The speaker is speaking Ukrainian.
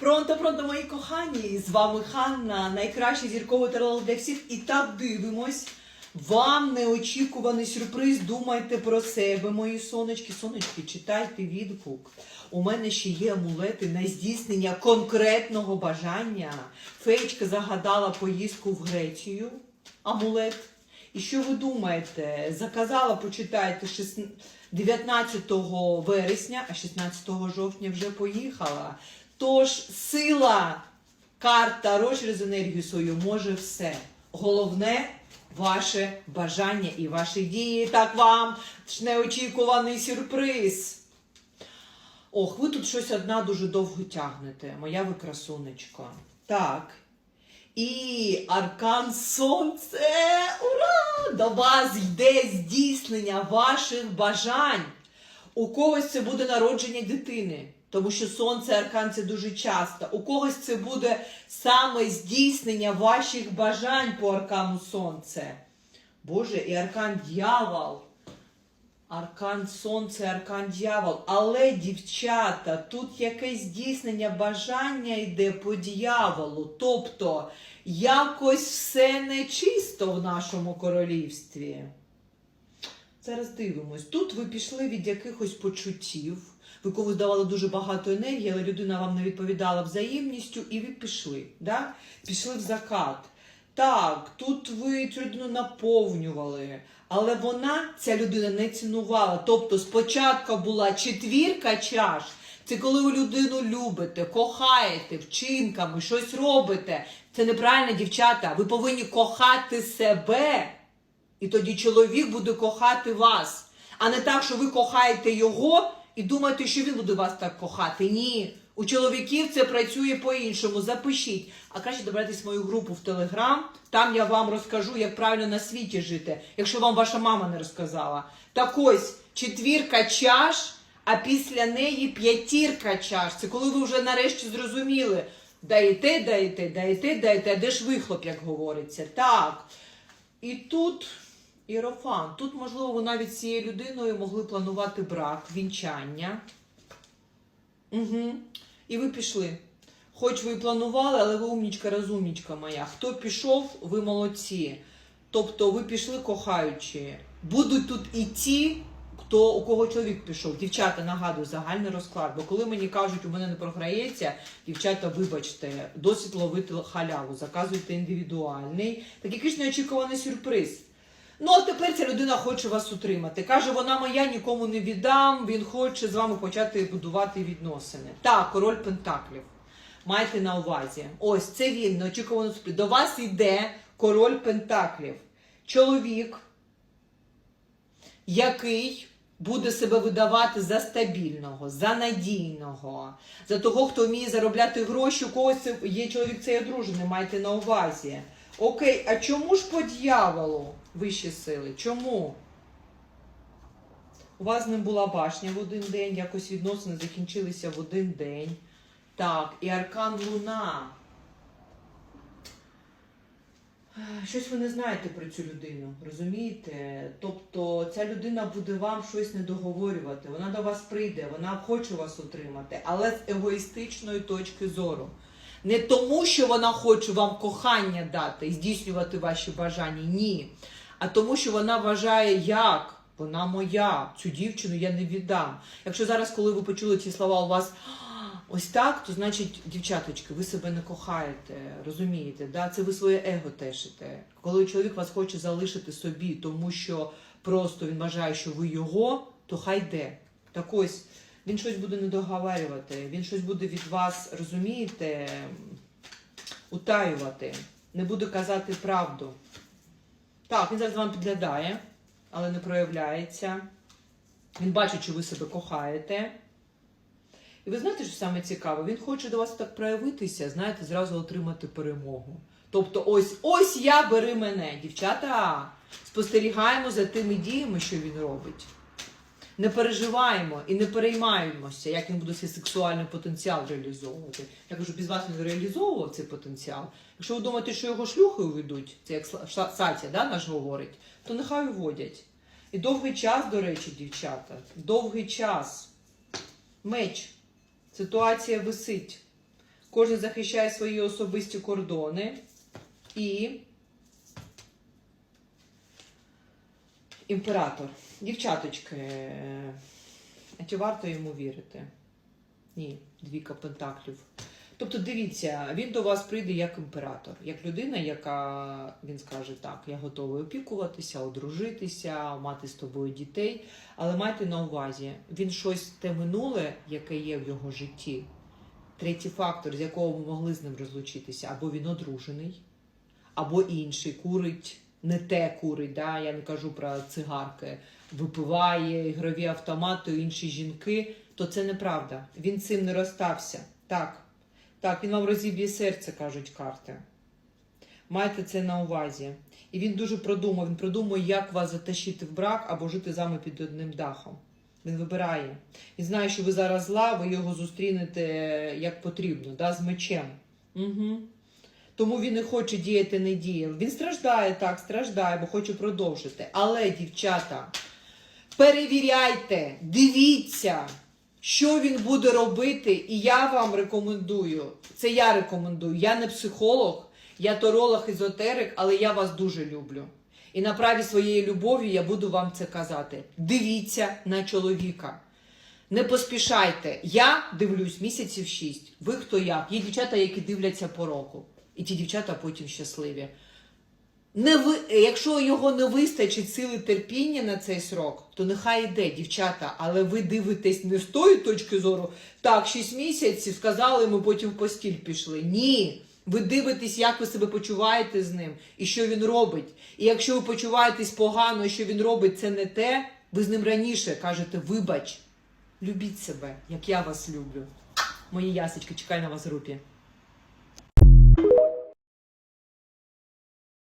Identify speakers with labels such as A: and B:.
A: Пронто, пронто, мої кохані! З вами Ханна, найкращий зірковий таролог для всіх. І так дивимось. Вам неочікуваний сюрприз. Думайте про себе, мої сонечки. Сонечки, читайте відгук. У мене ще є амулети на здійснення конкретного бажання. Феєчка загадала поїздку в Грецію. Амулет. І що ви думаєте? Заказала, почитайте 16 19 вересня, а 16 жовтня вже поїхала. Тож сила карта Таро через енергію свою може все. Головне ваше бажання і ваші дії. Так вам неочікуваний сюрприз. Ох, ви тут щось одна дуже довго тягнете, моя ви красунечко. Так. І аркан сонце. Ура! До вас йде здійснення ваших бажань. У когось це буде народження дитини, тому що сонце аркан це дуже часто. У когось це буде саме здійснення ваших бажань по аркану сонце. Боже, і аркан дьявол. Аркан сонце, аркан дьявол. Але, дівчата, тут якесь здійснення бажання йде по дьяволу. Тобто якось все нечисто в нашому королівстві. Зараз дивимось. Тут ви пішли від якихось почуттів. Ви комусь давали дуже багато енергії, але людина вам не відповідала взаємністю, і ви пішли. Да? Пішли в закат. Так, тут ви цю людину наповнювали, але вона, ця людина, не цінувала. Тобто спочатку була четвірка чаш. Це коли ви людину любите, кохаєте вчинками, щось робите. Це неправильно, дівчата. Ви повинні кохати себе. І тоді чоловік буде кохати вас. А не так, що ви кохаєте його і думаєте, що він буде вас так кохати. Ні. У чоловіків це працює по-іншому. Запишіть. А краще добратись в мою групу в Телеграм. Там я вам розкажу, як правильно на світі жити, якщо вам ваша мама не розказала. Так ось четвірка чаш, а після неї п'ятірка чаш. Це коли ви вже нарешті зрозуміли. Даєте, даєте, даєте, даєте, а де ж вихлоп, як говориться. Так. І тут іерофан. Тут, можливо, навіть цією людиною могли планувати брак, вінчання. Угу. І ви пішли. Хоч ви і планували, але ви умнічка, розумнічка моя. Хто пішов, ви молодці. Тобто ви пішли кохаючи. Будуть тут і ті, хто, у кого чоловік пішов. Дівчата, нагадую, загальний розклад. Бо коли мені кажуть, у мене не програється, дівчата, вибачте, досить ловити халяву, заказуйте індивідуальний. Так який ж неочікуваний сюрприз. Ну, а тепер ця людина хоче вас утримати. Каже, вона моя, нікому не віддам, він хоче з вами почати будувати відносини. Так, король Пентаклів. Майте на увазі. Ось це він, неочікувано сюрприз. До вас йде король Пентаклів. Чоловік, який буде себе видавати за стабільного, за надійного, за того, хто вміє заробляти гроші, у когось є чоловік, це є одружений, майте на увазі. Окей, а чому ж по дьяволу вищі сили? Чому? У вас ним була башня в один день, якось відносини закінчилися в один день. Так, і аркан Луна. Щось ви не знаєте про цю людину, розумієте? Тобто ця людина буде вам щось не договорювати. Вона до вас прийде, вона хоче вас отримати, але з егоїстичної точки зору. Не тому, що вона хоче вам кохання дати і здійснювати ваші бажання, ні. А тому, що вона вважає, як вона моя, цю дівчину я не віддам. Якщо зараз, коли ви почули ці слова, у вас ось так, то значить, дівчаточки, ви себе не кохаєте, розумієте? Да? Це ви своє его тешите. Коли чоловік вас хоче залишити собі, тому що просто він вважає, що ви його, то хай йде. Так ось. Він щось буде недоговарювати, він щось буде від вас, розумієте, утаювати, не буде казати правду. Так, він зараз вам підглядає, але не проявляється. Він бачить, що ви себе кохаєте. І ви знаєте, що саме цікаве? Він хоче до вас так проявитися, знаєте, зразу отримати перемогу. Тобто, ось ось я бери мене, дівчата. Спостерігаємо за тими діями, що він робить. Не переживаємо і не переймаємося, як він буде свій сексуальний потенціал реалізовувати. Я кажу, без вас він реалізовував цей потенціал. Якщо ви думаєте, що його шлюхою ведуть, це як Сатя да, наш говорить, то нехай уводять. І довгий час, до речі, дівчата, довгий час. Меч. Ситуація висить. Кожен захищає свої особисті кордони. І імператор. Дівчаточки, е, чи варто йому вірити? Ні, двіка пентаклів. Тобто, дивіться, він до вас прийде як імператор, як людина, яка він скаже так, я готовий опікуватися, одружитися, мати з тобою дітей. Але майте на увазі, він щось те минуле, яке є в його житті. Третій фактор, з якого ви могли з ним розлучитися, або він одружений, або інший курить, не те курить. Да? Я не кажу про цигарки, випиває ігрові автомати, інші жінки, то це неправда. Він цим не розстався. Так, так, він вам розіб'є серце, кажуть карти. Майте це на увазі. І він дуже продумав. Він продумує, як вас затащити в брак або жити з вами під одним дахом. Він вибирає. Він знає, що ви зараз зла, ви його зустрінете як потрібно, да, з мечем. Угу. Тому він не хоче діяти не діяв. Він страждає так, страждає, бо хоче продовжити. Але, дівчата, перевіряйте, дивіться, що він буде робити, і я вам рекомендую. Це я рекомендую. Я не психолог, я торолог, езотерик, але я вас дуже люблю. І на праві своєї любові я буду вам це казати. Дивіться на чоловіка. Не поспішайте. Я дивлюсь місяців шість. Ви хто як? Є дівчата, які дивляться по року. І ті дівчата потім щасливі. Не ви, якщо його не вистачить сили терпіння на цей срок, то нехай йде, дівчата, але ви дивитесь не з тої точки зору, так, 6 місяців, сказали, ми потім в постіль пішли. Ні. Ви дивитесь, як ви себе почуваєте з ним і що він робить. І якщо ви почуваєтесь погано, що він робить, це не те, ви з ним раніше кажете, вибач, любіть себе, як я вас люблю. Мої ясочки, чекай на вас в групі.